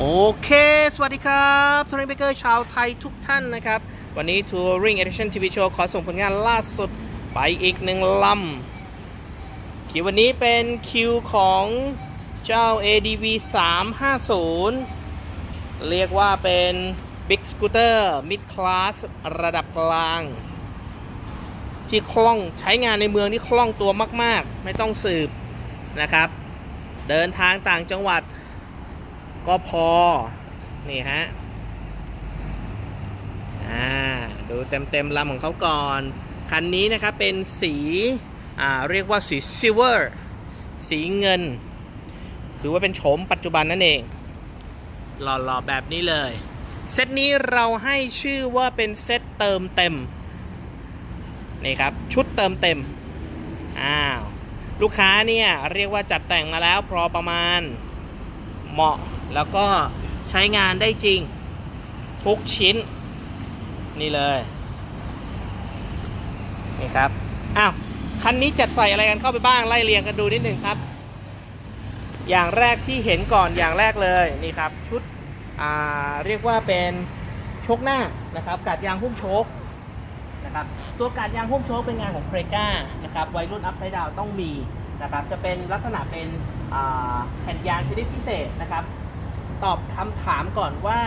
โอเค สวัสดีครับทัวริงเบเกอร์ชาวไทยทุกท่านนะครับ วันนี้ Touring Edition TV Show ขอส่งผลงานล่าสุดไปอีกหนึ่งลำ คิววันนี้เป็นคิวของเจ้า ADV 350 เรียกว่าเป็น Big Scooter Mid Class ระดับกลาง ที่คล่องใช้งานในเมืองที่คล่องตัวมาก ๆ ไม่ต้องสืบนะครับ เดินทางต่างจังหวัด ก็พอ นี่ฮะ อ่า ดูเต็มเต็มๆลำของเขาก่อน คันนี้นะครับเป็นสี อ่า เรียกว่าสีซิลเวอร์ สีเงิน ถือว่าเป็นโฉมปัจจุบันนั่นเอง หล่อๆ แบบนี้เลย เซตนี้เราให้ชื่อว่าเป็นเซตเติมเต็ม นี่ครับ ชุดเติมเต็ม อ้าว ลูกค้าเนี่ย เรียกว่าจัดแต่งมาแล้วพอประมาณเหมาะ แล้วก็ใช้งานได้จริงทุกชิ้น นี่เลย นี่ครับ อ้าว คันนี้จัดใส่อะไรกันเข้าไปบ้างไล่เรียงกันดูนิดหนึ่งครับ อย่างแรกที่เห็นก่อนอย่างแรกเลย นี่ครับ ชุด อ่า เรียกว่าเป็นโชคหน้านะครับกาดยางหุ้มโชคนะครับตัวกาดยางหุ้มโชคเป็นงานของเพรก้านะครับวัยรุ่นอัพไซด์ดาวต้องมีนะครับจะเป็นลักษณะเป็นแผ่นยางชนิดพิเศษนะครับ ตอบคำถามก่อนว่า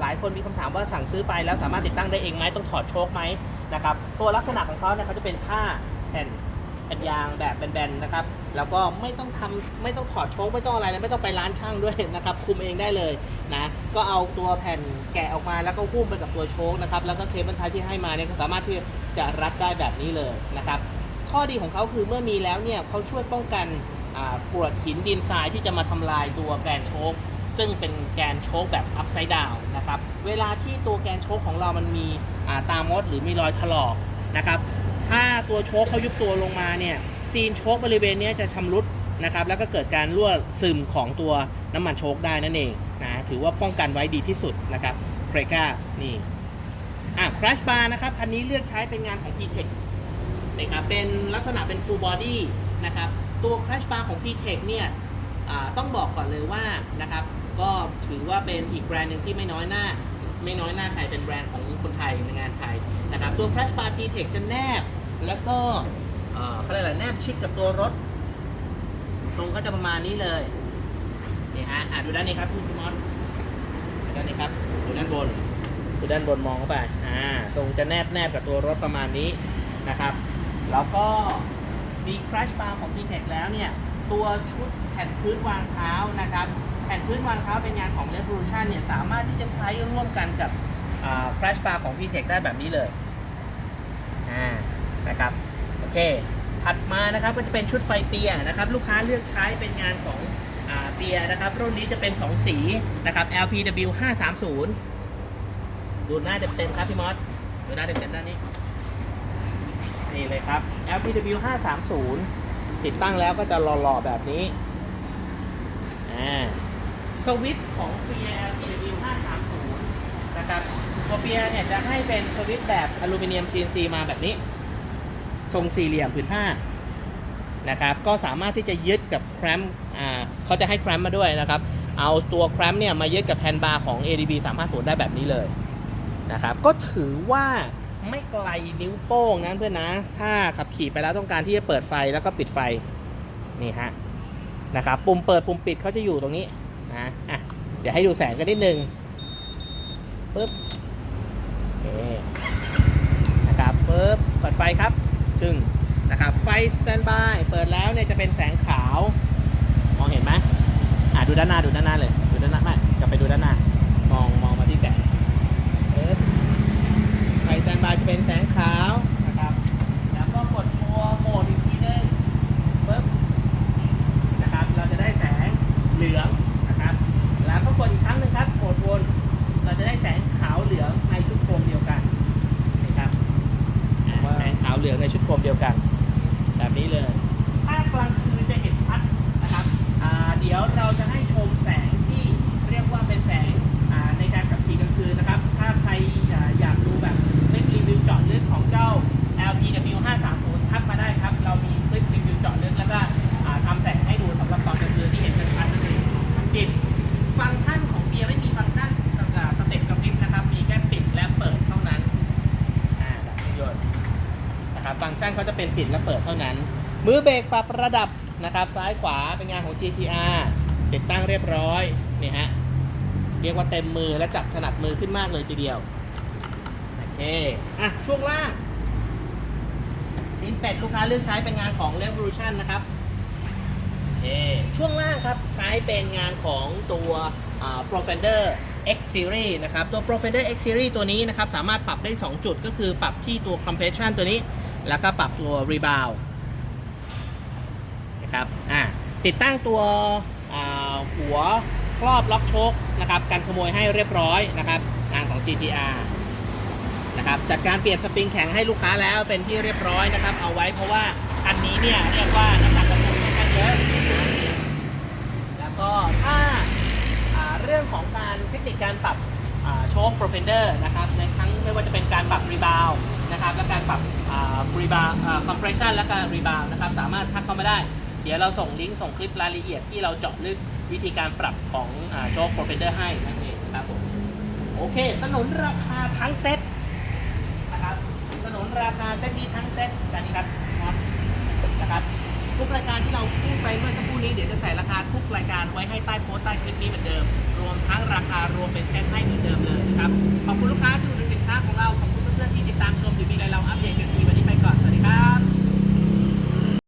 หลายคนมีคำถามว่าสั่งซื้อไปแล้วสามารถติดตั้งได้เองไหมต้องถอดโชคไหมนะครับตัวลักษณะของเขาเนี่ยเขาจะเป็นผ้าแผ่นแผ่นยางแบบแบนๆนะครับ แล้วก็ไม่ต้องทำไม่ต้องถอดโชคไม่ต้องอะไรเลยไม่ต้องไปร้านช่างด้วยนะครับคุมเองได้เลยนะก็เอาตัวแผ่นแกะออกมาแล้วก็หุ้มไปกับตัวโชคนะครับแล้วก็เคเบิลไทยที่ให้มาเนี่ยก็สามารถที่จะรัดได้แบบนี้เลยนะครับข้อดีของเขาคือเมื่อมีแล้วเนี่ยเขาช่วยป้องกันอ่ากรวดหินดินทรายที่จะมาทำลายตัวแกนโชค ซึ่งเป็นแกนโชคแบบอัพไซด์ดาวนะครับ เวลาที่ตัวแกนโชคของเรามันมีาตามดหรือมีรอยถลอกนะครับ ถ้าตัวโชคเขายุบตัวลงมาเนี่ยซีนโชคบริเวณนี้จะชำรุดนะครับ แล้วก็เกิดการรั่วซึมของตัวน้ำมันโชคได้นั่นเองนะ ถือว่าป้องกันไว้ดีที่สุดนะครับเฟรก้านี่อะคราชบาร์นะครับ คันนี้เลือกใช้เป็นงานของ p t e c h นะครับ เป็นลักษณะเป็น full body นะครับ ตัว crash bar ของ p t e c h เนี่ยต้องบอกก่อนเลยว่านะครับ ก็ถือว่าเป็นอีกแบรนด์หนึ่งที่ไม่น้อยหน้า ไม่น้อยหน้าใครเป็นแบรนด์ของคนไทยในงานไทยนะครับ ตัว crash bar p t e c h จะแนบ แล้วก็เขาเรียกอะไรแนบชิดกับตัวรถ ทรงก็จะประมาณนี้เลยนี่ฮะะดูด้านนี้ครับคุณมอสดูด้านนี้ครับดูด้านบนดูด้านบนมองเข้าไปอ่าทรงจะแนบแนบกับตัวรถประมาณนี้นะครับ แล้วก็มี crash bar ของ p t e c h แล้วเนี่ย ตัวชุดแผ่นพื้นวางเท้านะครับแผ่นพื้นวางเท้าเป็นงานของ Revolution เนี่ยสามารถที่จะใช้ร่วมกันกับอ่า crash bar ของ p t e c h ได้แบบนี้เลยนะครับโอเคถัดมานะครับก็จะเป็นชุดไฟเปียนะครับลูกค้าเลือกใช้เป็นงานของเปียนะครับรุ่นนี้จะเป็น 2 สีนะครับ LPW 530ดูหน้าเต็มๆครับพี่มอสดูหน้าเต็มๆด้านนี้นี่เลยครับ LPW 530 ติดตั้งแล้วก็จะหล่อๆแบบนี้อ่าสวิตของเปีย LPW 530นะครับตัวเปียเนี่ยจะให้เป็นสวิตแบบอลูมิเนียม CNC มาแบบนี้ ทรงสี่เหลี่ยมผืนผ้านะครับก็สามารถที่จะยึดกับแครมอ่าเขาจะให้แครมมาด้วยนะครับ เอาตัวแครมเนี่ยมายึดกับแฮนด์บาร์ของ ADB 350 ได้แบบนี้เลยนะครับก็ถือว่า ไม่ไกลนิ้วโป้งนะเพื่อนนะ ถ้าขับขี่ไปแล้วต้องการที่จะเปิดไฟแล้วก็ปิดไฟนี่ฮะนะครับปุ่มเปิดปุ่มปิดเขาจะอยู่ตรงนี้นะอะเดี๋ยวให้ดูแสงกันนิดนึงปึ๊บโอเคนะครับปึ๊บเปิดไฟครับซึ่งนะครับไฟสแตนบายเปิดแล้วเนี่ยจะเป็นแสงขาว มองเห็นไหมอะดูด้านหน้าดูด้านหน้าเลย ดูด้านหน้าไม่กลับไปดูด้านหน้า มองมองมาที่แสงปึ๊บไฟสแตน บายจะเป็นแสงขาวนะครับ แล้วก็กดตัวโหมดอีกทีนึงปึ๊บนะครับ เราจะได้แสงเหลืองนะครับ แล้วก็กดอีกครั้งหนึ่งครับกดวน เราจะได้แสงขาวเหลืองในชุดโคมเดียวกันนะครับแสงขาวเหลืองในชุดโคมเดียวกัน แบบนี้เลย ถ้ากลางคืนจะเห็นชัดนะครับ เดี๋ยวเราจะให้ชมแสงที่เรียกว่าเป็นแสงอ่าในการขับขี่กลางคืนนะครับ ถ้าใครอ่าอยากดูแบบไม่รีวิวเจาะลึกของเจ้า ฟังก์ชันเขาจะเป็นปิดและเปิดเท่านั้น มือเบรกปรับระดับนะครับซ้ายขวาเป็นงานของ GTR ติดตั้งเรียบร้อยนี่ฮะเรียกว่าเต็มมือและจับถนัดมือขึ้นมากเลยทีเดียวโอเคอะช่วงล่างดินเป็ดลูกค้าเลือกใช้เป็นงานของ Revolution นะครับโอเคช่วงล่างครับใช้เป็นงานของตัว Profender X Series นะครับ ตัว Profender X Series ตัวนี้นะครับ สามารถปรับได้ 2 จุดก็คือปรับที่ตัว compression ตัวนี้ แล้วก็ปรับตัว rebound นะครับอ่าติดตั้งตัวหัวครอบล็อกโชคนะครับการขโมยให้เรียบร้อยนะครับงานของ GTR นะครับจัดการเปลี่ยนสปริงแข็งให้ลูกค้าแล้วเป็นที่เรียบร้อยนะครับ เอาไว้เพราะว่าคันนี้เนี่ยเรียกว่าน้ำหนักกระปุกค่อนข้างเยอะแล้วก็ถ้าาเรื่องของการเทคนิคการปรับโชคโปรเฟนเดอร์นะครับในทั้งไม่ว่าจะเป็นการปรับรีบาว นะครับและการปรับรีบาวคอมเพรสชันและการรีบาวนะครับสามารถทักเข้ามาได้ เดี๋ยวเราส่งลิงก์ส่งคลิปรายละเอียดที่เราเจาะลึกวิธีการปรับของโชคโปรเฟนเดอร์ให้นั่นเองครับผมโอเค สนุนราคาทั้งเซ็ตนะครับสนุนราคาเซ็ตนี้ทั้งเซ็ตกันนี้ครับนะครับนะรบทุกรายการที่เราพูดไปเมื่อสักครู่นี้เดี๋ยวจะใส่ราคาทุกรายการไว้ให้ใต้โพสต์ใต้คลิปนี้เหมือนเดิม รวมทั้งราคารวมเป็นเซ็ตให้เหมือนเดิมเลยนะครับขอบคุณลูกค้าที่ ของเราขอบคุณเพื่อนๆที่ติดตามชมอยู่มีอะไรเราอัปเดตกันทีวันนี้ไปก่อนสวัสดีครับ